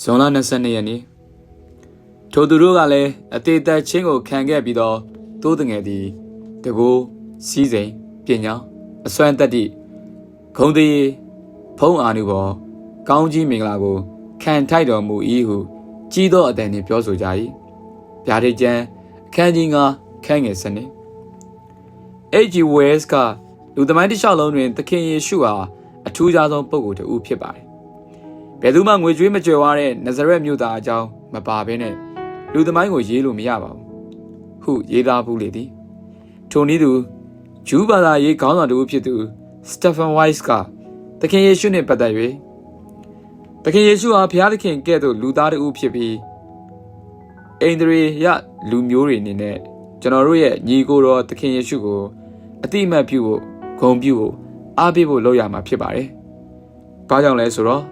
ဇွန်လ22ရက်နေ့ထိုသူတို့ကလည်းအသေးသက်ချင်းကိုခံခဲ့ပြီးတော့တိုးတငယ်သည်တကူစီးစိမ်ပညာအစွမ်းတက်တိဂုံတည်ဖုံးအာနုဘောကောင်းကြီးမင်္ဂလာကိုခံထိုက်တော်မူ၏ဟုကြီးသောအတန်နှင့်ပြောဆိုကြ၏ဗျာဒိတ်ကျမ်းအခန်းကြီး9ခန်းငယ်စနစ် H.G. Wells ကလူသမိုင်းတစ်လျှောက်လုံးတွင်သခင်ယေရှုဟာအထူးခြားဆုံးပုဂ္ဂိုလ်တစ်ဦးဖြစ်ပါတယ်။ ဘယ်သူမှငွေကြွေးမကြွယ်ဝတဲ့နဇရက်မြို့သားအကြောင်းမပါဘဲနဲ့လူသမိုင်းကိုရေးလို့မရပါဘူး။ဟုရေးသားဘူးလေသည်။ထိုနည်းသူဂျူးဘာသာရေးခေါင်းဆောင်တစ်ဦးဖြစ်သူစတက်ဖန်ဝိုက်စ်ကသခင်ယေရှုနှင့်ပတ်သက်၍သခင်ယေရှုဟာဘုရားသခင်ကဲ့သို့လူသားတစ်ဦးဖြစ်ပြီးအိန္ဒြေယလူမျိုးတွေအနေနဲ့ကျွန်တော်တို့ရဲ့ညီကိုယ်တော်သခင်ယေရှုကိုအတိအမှတ်ပြုဖို့ဂုဏ်ပြုဖို့အားပေးဖို့လုပ်ရမှာဖြစ်ပါတယ်။ဘာကြောင့်လဲဆိုတော့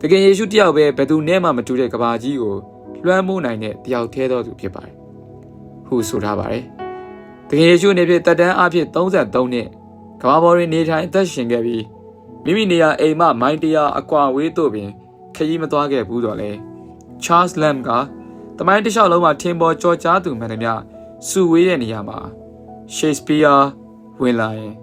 သခင်ယေရှုတယောက်ပဲဘယ်သူနဲ့မှမတူတဲ့ကဘာကြီးကိုလွှမ်းမိုးနိုင်တဲ့တယောက်သေးတော်သူဖြစ်ပါတယ်။ဟုဆိုထားပါတယ်။သခင်ယေရှုအနေဖြင့်တက်တန်းအဖြစ်33နှစ်ကဘာပေါ်တွင်နေထိုင်အသက်ရှင်ခဲ့ပြီးမိမိနေရာအိမ်မှမိုင်းတရားအကွာဝေးတို့ပင်ခရီးမသွားခဲ့ဘူးတော့လေ။ Charles Lamb ကတမိုင်းတစ်လျှောက်လုံးမှာထင်ပေါ်ကြော်ကြားသူမှန်သမျှစုဝေးတဲ့နေရာမှာ Shakespeare ဝင်လာရင်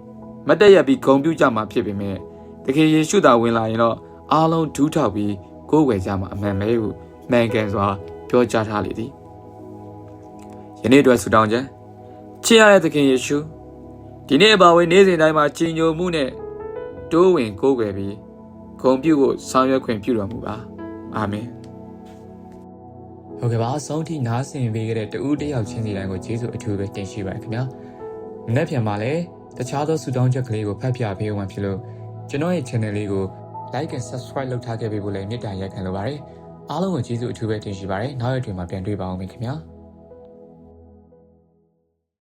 မတ်တက်ရပြီးဂုံပြူကြမှာဖြစ်ပေမဲ့တကယ်ယေရှုသာဝင်လာရင်တော့ အားလုံးဒူးထောက်ပြီးကိုယ်ဝယ်ကြမှာအမှန်ပဲဟုမှန်ကန်စွာပြောကြားထားလေသည်ယနေ့အတွက်ဆုတောင်းခြင်းချစ်ရတဲ့သခင်ယေရှုဒီနေ့အပါဝင်နေ့စဉ်တိုင်းမှာကြည်ညိုမှုနဲ့တိုးဝင်ကိုယ်ွယ်ပြီးဂုံပြုဖို့ဆောင်ရွက်ခွင့်ပြုတော်မူပါအာမင်ဟုတ်ကဲ့ပါအဆုံးထိနားဆင်ပေးခဲ့တဲ့တူးတယောက်ချင်းစီတိုင်းကိုကျေးဇူးအထူးပဲတင်ရှိပါတယ်ခင်ဗျာမနေ့ပြန်ပါလဲတခြားသောဆုတောင်းချက်ကလေးကိုဖတ်ပြပေးအောင်ဖြစ်လို့ကျွန်တော်ရဲ့ channel လေးကို like and subscribe လုပ်ထားခဲ့ပေးဖို့လည်းမေတ္တာရက်ခံလိုပါတယ်အားလုံးကိုကျေးဇူးအထူးပဲတင်ရှိပါတယ်နောက်ရက်တွေမှာပြန်တွေ့ပါအောင်ခင်ဗျာ